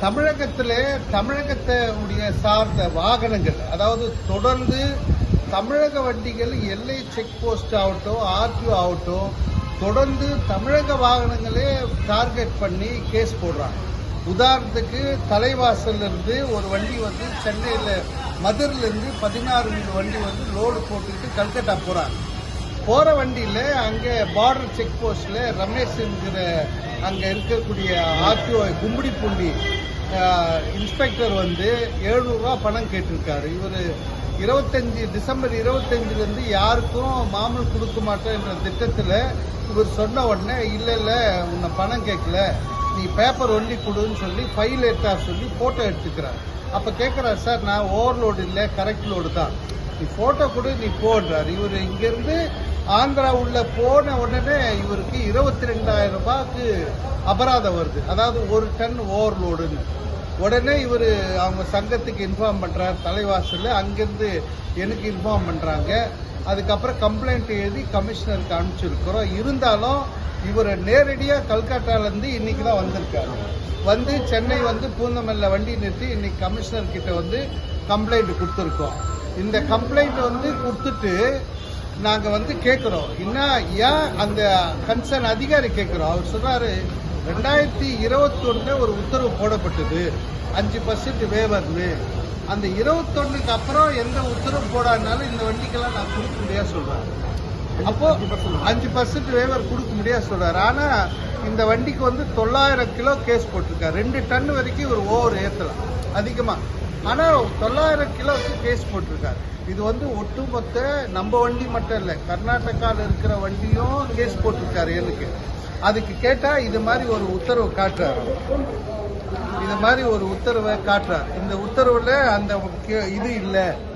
தமிழகத்திலே தமிழகத்தை உடைய சார்ந்த வாகனங்கள் அதாவது தொடர்ந்து தமிழக வண்டிகள் எல்லை செக் போஸ்ட் ஆகட்டும் ஆர்டிஓ ஆகட்டும் தொடர்ந்து தமிழக வாகனங்களே டார்கெட் பண்ணி கேஸ் போடுறாங்க. உதாரணத்துக்கு தலைவாசல்லேருந்து ஒரு வண்டி வந்து சென்னையில் மதுரில் இருந்து பதினாறு வண்டி வந்து லோடு போட்டுக்கிட்டு கல்கட்டா போகிறாங்க போகிற வண்டியில் அங்கே பார்டர் செக் போஸ்ட்டில் ரமேஷ் என்கிற அங்கே இருக்கக்கூடிய ஆர்டிஓ கும்படிப்பூண்டி இன்ஸ்பெக்டர் வந்து எழுநூறுவா பணம் கேட்டிருக்காரு. இவர் இருபத்தஞ்சி டிசம்பர் இருபத்தஞ்சிலேருந்து யாருக்கும் மாமூல் கொடுக்க மாட்டோம் என்ற திட்டத்தில் இவர் சொன்ன உடனே இல்லை இல்லை உன்னை பணம் கேட்கல. நீ பேப்பர் ஒண்டி கொடுன்னு சொல்லி ஃபைல் எடுத்தா சொல்லி ஃபோட்டோ எடுத்துக்கிறார். அப்போ கேட்குறாரு சார் நான் ஓவர்லோடு இல்லை கரெக்ட் லோடு தான். நீ ஃபோட்டோ கொடு நீ போன்றார் இவர் இங்கேருந்து ஆந்திரா உள்ள போன உடனே இவருக்கு இருபத்தி ரெண்டாயிரம் ரூபாய்க்கு அபராதம் வருது. அதாவது ஒரு டன் ஓவர்லோடுன்னு உடனே இவர் அவங்க சங்கத்துக்கு இன்ஃபார்ம் பண்ணுறார் தலைவாசலில். அங்கேருந்து எனக்கு இன்ஃபார்ம் பண்ணுறாங்க அதுக்கப்புறம் கம்ப்ளைண்ட் எழுதி கமிஷனருக்கு அனுப்பிச்சிருக்கிறோம். இருந்தாலும் இவர் நேரடியாக கல்கட்டாலேருந்து இன்னைக்கு தான் வந்திருக்காரு. வந்து சென்னை வந்து பூந்தமல்ல வண்டி நிறுத்தி இன்னைக்கு கமிஷனர் கிட்ட வந்து கம்ப்ளைண்ட் கொடுத்துருக்கோம். இந்த கம்ப்ளைண்ட் வந்து கொடுத்துட்டு நாங்கள் வந்து கேட்குறோம் என்ன ஏன் அந்த கன்சர்ன் அதிகாரி கேட்குறோம் அவர் சொன்னார் ரெண்டாயிரத்தி இருபத்தொன்னு ஒரு உத்தரவு போடப்பட்டது. அஞ்சு பர்சன்ட் வேவர்னு அந்த இருபத்தொன்னுக்கு அப்புறம் எந்த உத்தரவு போடாதனாலும் இந்த வண்டிக்கெல்லாம் நான் கொடுக்க முடியாது சொல்கிறேன் அப்போ அஞ்சு பர்சன்ட் வேவர் கொடுக்க முடியாது சொல்றாரு. ஆனா இந்த வண்டிக்கு வந்து தொள்ளாயிரம் கிலோ கேஸ் போட்டிருக்காரு. ரெண்டு டன் வரைக்கும் ஒரு ஓவர் ஏத்தலாம் அதிகமா. ஆனால் தொள்ளாயிரம் கிலோவுக்கு கேஸ் போட்டிருக்காரு. இது வந்து ஒட்டுமொத்த நம்ம வண்டி மட்டும் இல்லை கர்நாடகாவில் இருக்கிற வண்டியும் கேஸ் போட்டிருக்காரு எனக்கு. அதுக்கு கேட்டால் இது மாதிரி ஒரு உத்தரவு காட்டுறாரு. இது மாதிரி ஒரு உத்தரவை காட்டுறார். இந்த உத்தரவில் அந்த கே- இது இல்லை.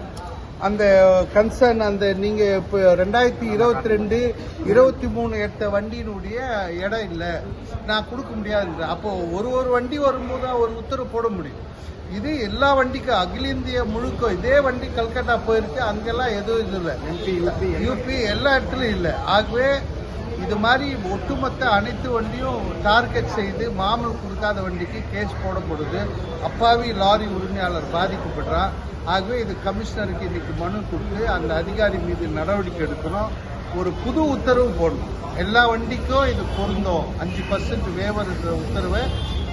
அந்த கன்சர்ன் அந்த நீங்கள் இப்போ ரெண்டாயிரத்தி இருபத்தி ரெண்டு இருபத்தி மூணு எடுத்த வண்டியினுடைய இடம் இல்லை. நான் கொடுக்க முடியாது அப்போது ஒரு ஒரு வண்டி வரும்போது தான் ஒரு உத்தரவு போட முடியும். இது எல்லா வண்டிக்கும் அகில இந்திய முழுக்க இதே வண்டி கல்கட்டா போயிருக்கு அங்கெல்லாம் எதுவும் இது இல்லை யூபி எல்லா இடத்துலையும். இல்லை. ஆகவே இது மாதிரி ஒட்டுமொத்த அனைத்து வண்டியும் டார்கெட் செய்து மாமூல் கொடுக்காத வண்டிக்கு கேஸ் போடப்படுது. அப்பாவி லாரி உரிமையாளர் பாதிக்கப்படுறான். ஆகவே இது கமிஷனருக்கு இன்னைக்கு மனு கொடுத்து அந்த அதிகாரி மீது நடவடிக்கை எடுக்கணும். ஒரு புது உத்தரவு போடணும். எல்லா வண்டிக்கும் இது பொருந்தும். அஞ்சு பர்சன்ட் வேவர் உத்தரவை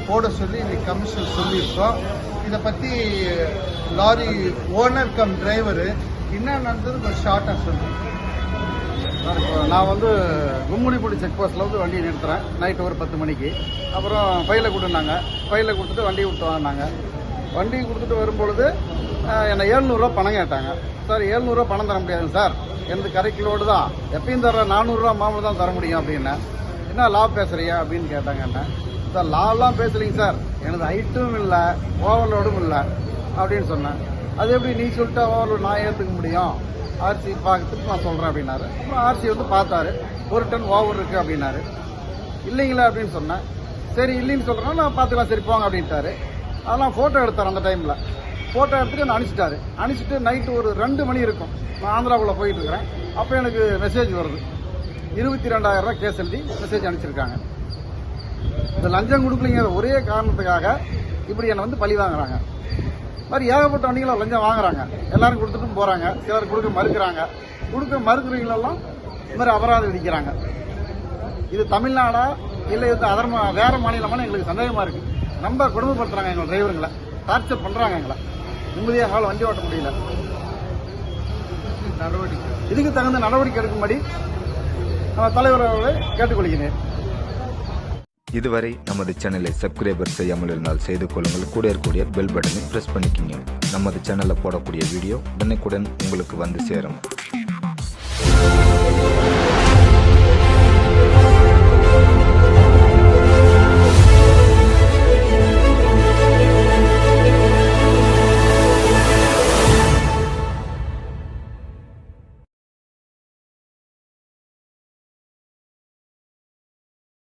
போட சொல்லி இன்னைக்கு கமிஷனர் சொல்லியிருக்கோம். இதை பற்றி லாரி ஓனர் கம் டிரைவரு என்ன நடந்தது ஒரு ஷார்ட்டாக சொல்லுங்கள் சார் இப்போ நான் வந்து கும்முனிப்பூடி செக் போஸ்ட்டில் வந்து வண்டியை நிறுத்துகிறேன் நைட்டு ஒரு பத்து மணிக்கு. அப்புறம் ஃபைலை கொடுன்னாங்க ஃபைலை கொடுத்துட்டு வண்டியை கொடுத்து வாங்கினாங்க வண்டியை கொடுத்துட்டு வரும்பொழுது என்னை ஏழ்நூறுரூவா பணம் கேட்டாங்க. சார் ஏழ்நூறுரூவா பணம் தர முடியாதுங்க சார். எனது கரை கிலோடு தான்? எப்பயும் தர நானூறுரூவா மாமூல் தான் தர முடியும் அப்படின்னேன். என்ன லா பேசுகிறீங்க அப்படின்னு கேட்டாங்க என்ன. சார் லாலாம் பேசலைங்க சார். எனது ஹைட்டும் இல்லை ஓவர்லோடும் இல்லை அப்படின்னு சொன்னேன். அது எப்படி நீ சொல்லிட்டு ஓவர்லோடு நான் ஏற்றுக்க முடியும்? ஆர்சி பார்க்கறதுக்கு நான் சொல்கிறேன் அப்படின்னாரு. அப்புறம் ஆர்சி வந்து பார்த்தாரு. ஒரு டன் ஓவர் இருக்குது அப்படின்னாரு. இல்லைங்களா அப்படின்னு சொன்னேன். சரி இல்லைன்னு சொல்கிறேன் நான் பார்த்துக்கலாம். சரி போங்க அப்படின்ட்டாரு. அதெல்லாம் ஃபோட்டோ எடுத்தார் அந்த டைமில் ஃபோட்டோ எடுத்துட்டு நான் அனுப்பிச்சிட்டாரு. அனுப்பிச்சிட்டு நைட்டு ஒரு ரெண்டு மணி இருக்கும். நான் ஆந்திராவுக்குள்ளே போயிட்டு இருக்கிறேன். அப்போ எனக்கு மெசேஜ் வருது. இருபத்தி ரெண்டாயிரம் ரூபா கேஸ் எழுதி மெசேஜ் அனுப்பிச்சிருக்காங்க. இந்த லஞ்சம் கொடுக்கலைங்கிற ஒரே காரணத்துக்காக இப்படி என்னை வந்து பழி வாங்குறாங்க. மாதிரி ஏகப்பட்ட வண்டிகளும் லஞ்சம் வாங்குறாங்க. எல்லாரும் கொடுத்துட்டும் போறாங்க. சிலர் கொடுக்க மறுக்கிறாங்க. கொடுக்க மறுக்கிறவங்களெல்லாம் இந்த மாதிரி அபராதம் விதிக்கிறாங்க. இது தமிழ்நாடா? இல்லை இது அதர் மா- வேற மாநிலமான எங்களுக்கு சந்தேகமா இருக்கு. ரொம்ப கொடுமைப்படுத்துறாங்க எங்கள் டிரைவருங்களை டார்ச்சர் பண்றாங்க எங்களை. நிம்மதியாக வண்டி ஓட்ட முடியல. நடவடிக்கை. இதுக்கு தகுந்த நடவடிக்கை எடுக்கும்படி நம்ம தலைவர் அவர்களை கேட்டுக்கொள்கிறேன். இதுவரை நமது சேனலை சப்ஸ்கிரைபர் செய்யாமல் இருந்தால் செய்து கொள்ளுங்கள். கூட இருக்கக்கூடிய பெல் பட்டனை ப்ரெஸ் பண்ணிக்கிங்க. நமது சேனலில் போடக்கூடிய வீடியோ உடனுக்குடன் உங்களுக்கு வந்து சேரும்.